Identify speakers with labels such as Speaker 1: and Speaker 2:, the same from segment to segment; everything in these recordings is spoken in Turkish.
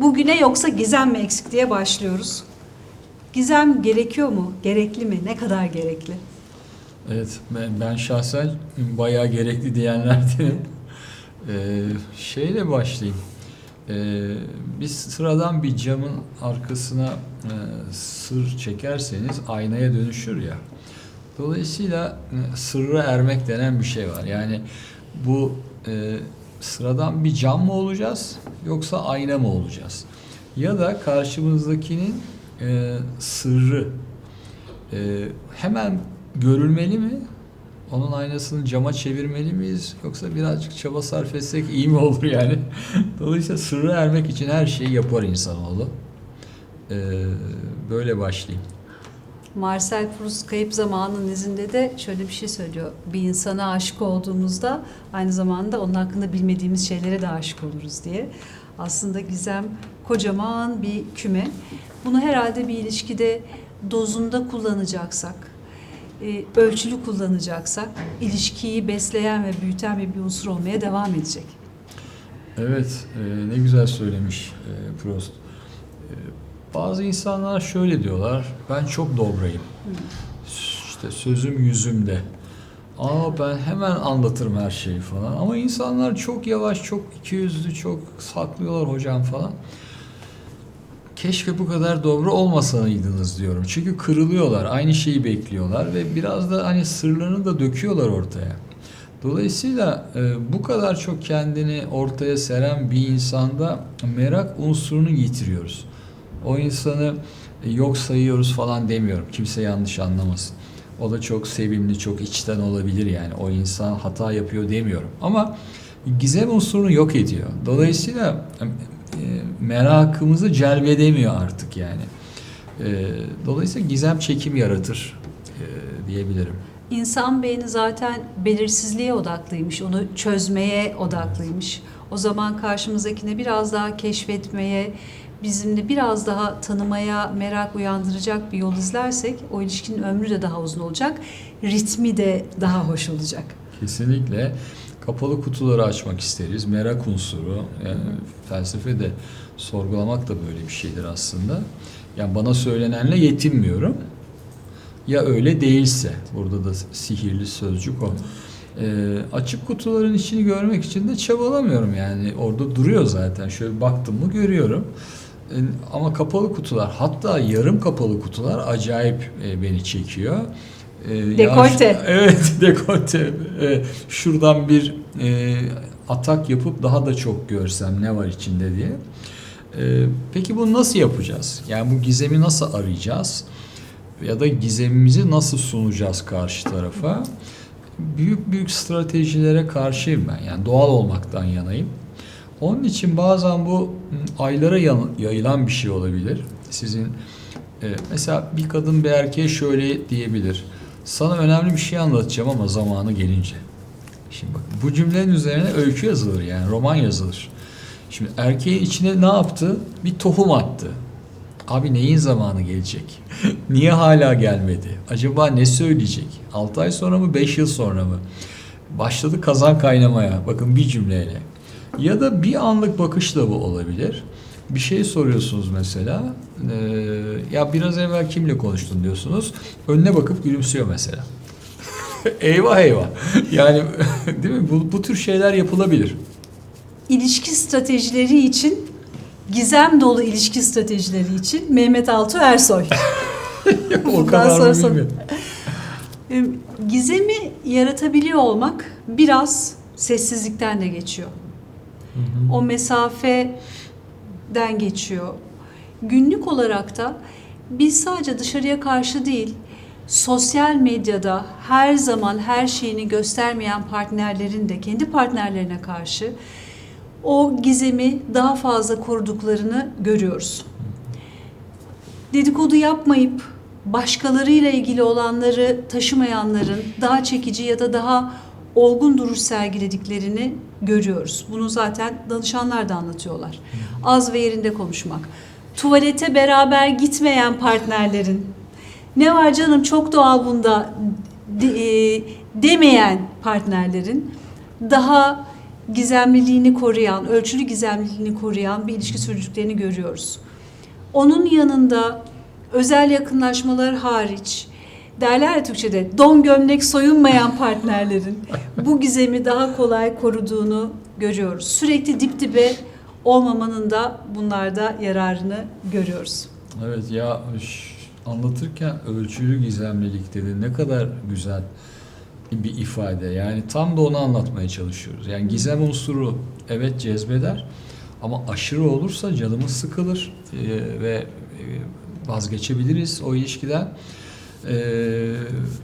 Speaker 1: bugüne yoksa gizem mi eksik diye başlıyoruz. Gizem gerekiyor mu? Gerekli mi? Ne kadar gerekli?
Speaker 2: Evet, ben, ben şahsen bayağı gerekli diyenlerdenim. Ee, şeyle başlayayım. Ee, biz sıradan bir camın arkasına e, sır çekerseniz aynaya dönüşür ya. Dolayısıyla e, sırra ermek denen bir şey var. Yani bu e, sıradan bir cam mı olacağız yoksa ayna mı olacağız? Ya da karşımızdakinin e, sırrı e, hemen görülmeli mi? Onun aynasını cama çevirmeli miyiz? Yoksa birazcık çaba sarf etsek iyi mi olur yani? Dolayısıyla sırrı ermek için her şeyi yapar insanoğlu. Ee, böyle başlayayım.
Speaker 1: Marcel Proust Kayıp Zamanın izinde de şöyle bir şey söylüyor. Bir insana aşık olduğumuzda aynı zamanda onun hakkında bilmediğimiz şeylere de aşık oluruz diye. Aslında gizem kocaman bir küme. Bunu herhalde bir ilişkide dozunda kullanacaksak, e, ölçülü kullanacaksak ilişkiyi besleyen ve büyüten bir, unsur olmaya devam edecek.
Speaker 2: Evet, e, ne güzel söylemiş e, Proust. Bazı insanlar şöyle diyorlar, ben çok dobrayım. İşte sözüm yüzümde. Aa ben hemen anlatırım her şeyi falan. Ama insanlar çok yavaş, çok ikiyüzlü, çok saklıyorlar hocam falan. Keşke bu kadar dobro olmasaydınız diyorum. Çünkü kırılıyorlar, aynı şeyi bekliyorlar ve biraz da hani sırlarını da döküyorlar ortaya. Dolayısıyla e, bu kadar çok kendini ortaya seren bir insanda merak unsurunu yitiriyoruz. O insanı e, yok sayıyoruz falan demiyorum. Kimse yanlış anlamasın. O da çok sevimli, çok içten olabilir yani. O insan hata yapıyor demiyorum. Ama gizem unsurunu yok ediyor. Dolayısıyla e, merakımızı celbedemiyor artık yani. E, dolayısıyla gizem çekim yaratır e, diyebilirim.
Speaker 1: İnsan beyni zaten belirsizliğe odaklıymış, onu çözmeye odaklıymış. O zaman karşımızdakine biraz daha keşfetmeye, bizimle biraz daha tanımaya merak uyandıracak bir yol izlersek o ilişkinin ömrü de daha uzun olacak, ritmi de daha hoş olacak.
Speaker 2: Kesinlikle kapalı kutuları açmak isteriz. Merak unsuru, yani felsefe de sorgulamak da böyle bir şeydir aslında. Yani bana söylenenle yetinmiyorum. Ya öyle değilse, burada da sihirli sözcük o. Ee, açık kutuların içini görmek için de çabalamıyorum yani. Orada duruyor zaten. Şöyle baktım mı görüyorum. Ee, ama kapalı kutular, hatta yarım kapalı kutular acayip e, beni çekiyor. Ya
Speaker 1: Dekolte.
Speaker 2: şu- evet, dekolte. Şuradan bir e, atak yapıp daha da çok görsem ne var içinde diye. Peki bunu nasıl yapacağız? Yani bu gizemi nasıl arayacağız? Ya da gizemimizi nasıl sunacağız karşı tarafa? Büyük büyük stratejilere karşıyım ben. Yani doğal olmaktan yanayım. Onun için bazen bu m, aylara yayılan bir şey olabilir. Sizin e, mesela bir kadın bir erkeğe şöyle diyebilir. Sana önemli bir şey anlatacağım ama zamanı gelince. Şimdi bak bu cümlenin üzerine öykü yazılır yani roman yazılır. Şimdi erkeğin içine ne yaptı? Bir tohum attı. Abi neyin zamanı gelecek? Niye hala gelmedi? Acaba ne söyleyecek? 6 ay sonra mı 5 yıl sonra mı? Başladı kazan kaynamaya. Bakın bir cümleyle. Ya da bir anlık bakışla bu olabilir. Bir şey soruyorsunuz mesela. Ee, ya biraz evvel kimle konuştun diyorsunuz. Önüne bakıp gülümsüyor mesela. eyvah eyvah. Yani değil mi? Bu, bu tür şeyler yapılabilir.
Speaker 1: İlişki stratejileri için, gizem dolu ilişki stratejileri için Mehmet Altuğ Ersoy.
Speaker 2: o kadar
Speaker 1: sonra
Speaker 2: mı
Speaker 1: son-
Speaker 2: bilmiyorum.
Speaker 1: E, Gizemi yaratabiliyor olmak biraz sessizlikten de geçiyor. O mesafeden geçiyor. Günlük olarak da biz sadece dışarıya karşı değil, sosyal medyada her zaman her şeyini göstermeyen partnerlerin de kendi partnerlerine karşı o gizemi daha fazla koruduklarını görüyoruz. Dedikodu yapmayıp başkalarıyla ilgili olanları taşımayanların daha çekici ya da daha olgun duruş sergilediklerini görüyoruz. Bunu zaten danışanlar da anlatıyorlar. Az ve yerinde konuşmak. Tuvalete beraber gitmeyen partnerlerin ne var canım çok doğal bunda de- e, demeyen partnerlerin daha gizemliliğini koruyan, ölçülü gizemliliğini koruyan bir ilişki sürdüklerini görüyoruz. Onun yanında özel yakınlaşmalar hariç derler ya Türkçe'de don gömlek soyunmayan partnerlerin bu gizemi daha kolay koruduğunu görüyoruz. Sürekli dip dibe olmamanın da bunlarda yararını görüyoruz.
Speaker 2: Evet ya anlatırken ölçülü gizemlilik dedi ne kadar güzel bir ifade. Yani tam da onu anlatmaya çalışıyoruz. Yani gizem unsuru evet cezbeder ama aşırı olursa canımız sıkılır e, ve vazgeçebiliriz o ilişkiden. E,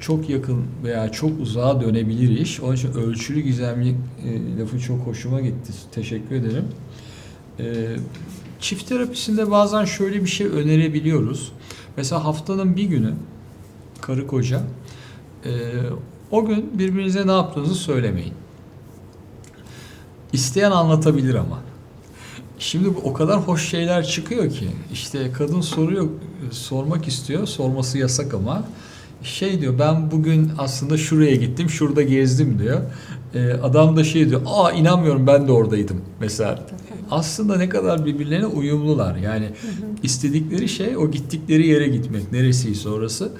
Speaker 2: çok yakın veya çok uzağa dönebilir iş. Onun için ölçülü gizemlilik e, lafı çok hoşuma gitti. Teşekkür ederim. E, çift terapisinde bazen şöyle bir şey önerebiliyoruz. Mesela haftanın bir günü karı koca e, o gün birbirinize ne yaptığınızı söylemeyin. İsteyen anlatabilir ama. Şimdi bu o kadar hoş şeyler çıkıyor ki işte kadın soruyor sormak istiyor sorması yasak ama şey diyor ben bugün aslında şuraya gittim şurada gezdim diyor. Ee, adam da şey diyor aa inanmıyorum ben de oradaydım mesela. Aslında ne kadar birbirlerine uyumlular yani istedikleri şey o gittikleri yere gitmek neresiyse orası.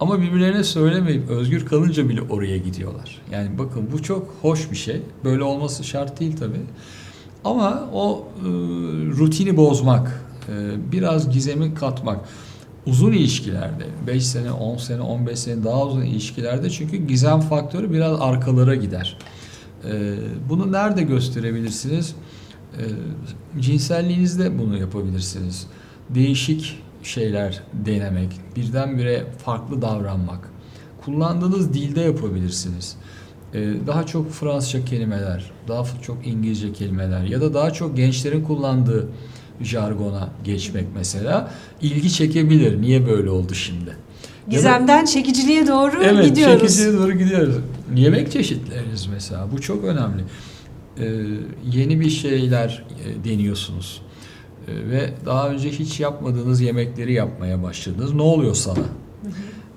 Speaker 2: Ama birbirlerine söylemeyip özgür kalınca bile oraya gidiyorlar. Yani bakın bu çok hoş bir şey. Böyle olması şart değil tabii. Ama o e, rutini bozmak, e, biraz gizemi katmak uzun ilişkilerde 5 sene, 10 sene, 15 sene daha uzun ilişkilerde çünkü gizem faktörü biraz arkalara gider. E, bunu nerede gösterebilirsiniz? E, cinselliğinizde bunu yapabilirsiniz. Değişik şeyler denemek, birdenbire farklı davranmak. Kullandığınız dilde yapabilirsiniz. Ee, daha çok Fransızca kelimeler, daha çok İngilizce kelimeler ya da daha çok gençlerin kullandığı jargona geçmek mesela ilgi çekebilir. Niye böyle oldu şimdi? Ya da-
Speaker 1: Gizemden çekiciliğe doğru
Speaker 2: evet,
Speaker 1: gidiyoruz.
Speaker 2: çekiciye doğru gidiyoruz. Yemek çeşitleriniz mesela bu çok önemli. Ee, yeni bir şeyler e, deniyorsunuz. Ee, ve daha önce hiç yapmadığınız yemekleri yapmaya başladınız. Ne oluyor sana?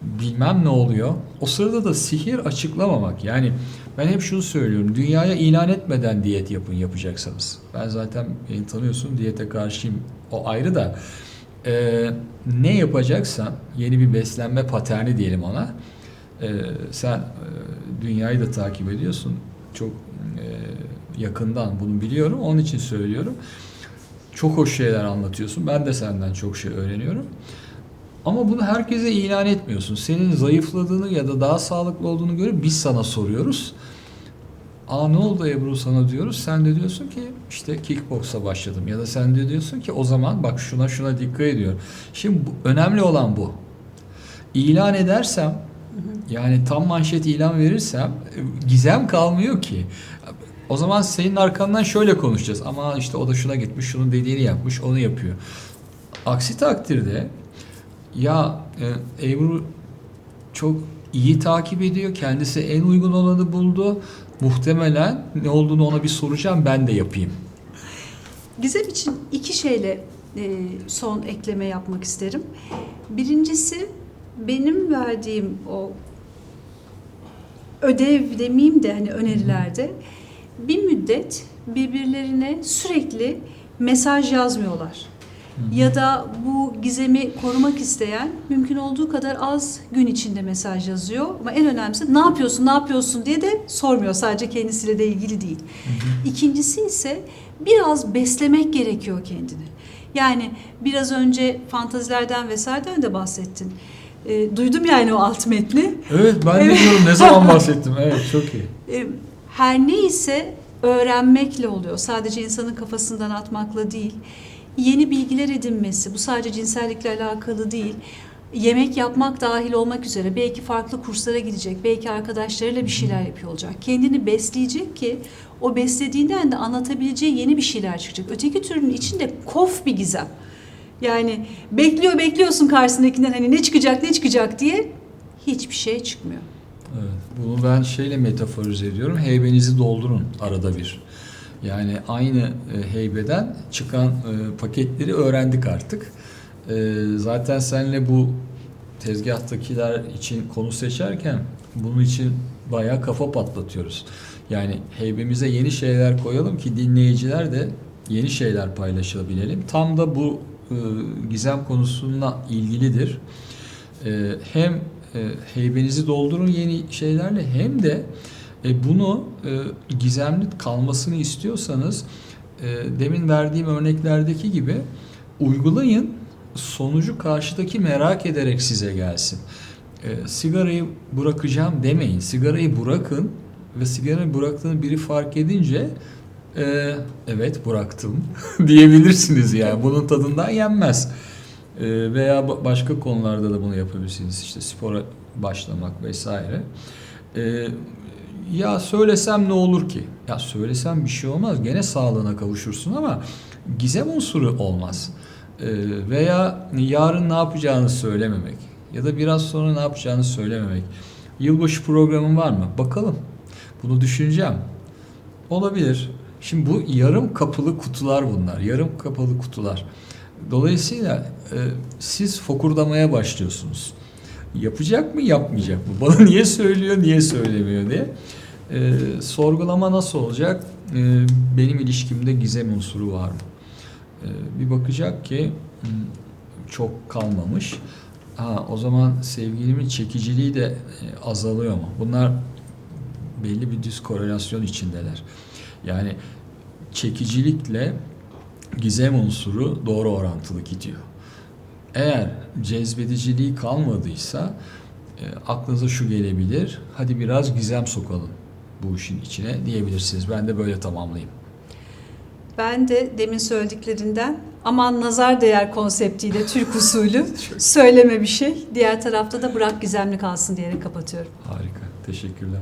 Speaker 2: Bilmem ne oluyor. O sırada da sihir açıklamamak. Yani ben hep şunu söylüyorum. Dünyaya ilan etmeden diyet yapın yapacaksanız. Ben zaten beni tanıyorsun diyete karşıyım. O ayrı da. Ee, ne yapacaksan yeni bir beslenme paterni diyelim ona. Ee, sen e, dünyayı da takip ediyorsun. Çok e, yakından bunu biliyorum. Onun için söylüyorum. Çok hoş şeyler anlatıyorsun. Ben de senden çok şey öğreniyorum. Ama bunu herkese ilan etmiyorsun. Senin zayıfladığını ya da daha sağlıklı olduğunu görüp biz sana soruyoruz. Aa ne oldu Ebru sana diyoruz. Sen de diyorsun ki işte kickboksa başladım. Ya da sen de diyorsun ki o zaman bak şuna şuna dikkat ediyorum. Şimdi bu, önemli olan bu. İlan edersem yani tam manşet ilan verirsem gizem kalmıyor ki. O zaman senin arkandan şöyle konuşacağız. Ama işte o da şuna gitmiş, şunun dediğini yapmış, onu yapıyor. Aksi takdirde ya e, Ebru çok iyi takip ediyor. Kendisi en uygun olanı buldu. Muhtemelen ne olduğunu ona bir soracağım ben de yapayım.
Speaker 1: Gizem için iki şeyle e, son ekleme yapmak isterim. Birincisi benim verdiğim o ödev demeyeyim de hani önerilerde bir müddet birbirlerine sürekli mesaj yazmıyorlar. Ya da bu gizemi korumak isteyen mümkün olduğu kadar az gün içinde mesaj yazıyor. Ama en önemlisi ne yapıyorsun, ne yapıyorsun diye de sormuyor. Sadece kendisiyle de ilgili değil. İkincisi ise biraz beslemek gerekiyor kendini. Yani biraz önce fantazilerden vesaireden de bahsettin. E, duydum yani o alt metni.
Speaker 2: Evet ben
Speaker 1: Evet.
Speaker 2: diyorum ne zaman bahsettim. Evet çok iyi.
Speaker 1: E, her neyse öğrenmekle oluyor. Sadece insanın kafasından atmakla değil. Yeni bilgiler edinmesi, bu sadece cinsellikle alakalı değil. Yemek yapmak dahil olmak üzere belki farklı kurslara gidecek, belki arkadaşlarıyla bir şeyler yapıyor olacak. Kendini besleyecek ki o beslediğinden de anlatabileceği yeni bir şeyler çıkacak. Öteki türün içinde kof bir gizem. Yani bekliyor bekliyorsun karşısındakinden hani ne çıkacak ne çıkacak diye hiçbir şey çıkmıyor.
Speaker 2: Evet, bunu ben şeyle metaforize ediyorum. Heybenizi doldurun arada bir. Yani aynı e, heybeden çıkan e, paketleri öğrendik artık. E, zaten seninle bu tezgahtakiler için konu seçerken bunun için bayağı kafa patlatıyoruz. Yani heybemize yeni şeyler koyalım ki dinleyiciler de yeni şeyler paylaşabilelim. Tam da bu gizem konusuna ilgilidir. Hem heybenizi doldurun yeni şeylerle hem de e, bunu e, gizemli kalmasını istiyorsanız e, demin verdiğim örneklerdeki gibi uygulayın. Sonucu karşıdaki merak ederek size gelsin. E, sigarayı bırakacağım demeyin. Sigarayı bırakın ve sigarayı bıraktığını biri fark edince e, evet bıraktım diyebilirsiniz yani. Bunun tadından yenmez. E, veya ba- başka konularda da bunu yapabilirsiniz. İşte spora başlamak vesaire. E, ya söylesem ne olur ki? Ya söylesem bir şey olmaz. Gene sağlığına kavuşursun ama gizem unsuru olmaz. E, veya yarın ne yapacağını söylememek ya da biraz sonra ne yapacağını söylememek. Yılbaşı programın var mı? Bakalım. Bunu düşüneceğim. Olabilir. Şimdi bu yarım kapılı kutular bunlar. Yarım kapalı kutular. Dolayısıyla e, siz fokurdamaya başlıyorsunuz. Yapacak mı, yapmayacak mı? Bana niye söylüyor, niye söylemiyor diye. E, sorgulama nasıl olacak? E, benim ilişkimde gizem unsuru var mı? E, bir bakacak ki hmm, çok kalmamış. Ha, o zaman sevgilimin çekiciliği de e, azalıyor mu? Bunlar belli bir düz korelasyon içindeler. Yani çekicilikle gizem unsuru doğru orantılı gidiyor. Eğer cezbediciliği kalmadıysa e, aklınıza şu gelebilir. Hadi biraz gizem sokalım bu işin içine diyebilirsiniz. Ben de böyle tamamlayayım.
Speaker 1: Ben de demin söylediklerinden aman nazar değer konseptiyle Türk usulü söyleme bir şey. Diğer tarafta da bırak gizemli kalsın diyerek kapatıyorum.
Speaker 2: Harika. Teşekkürler.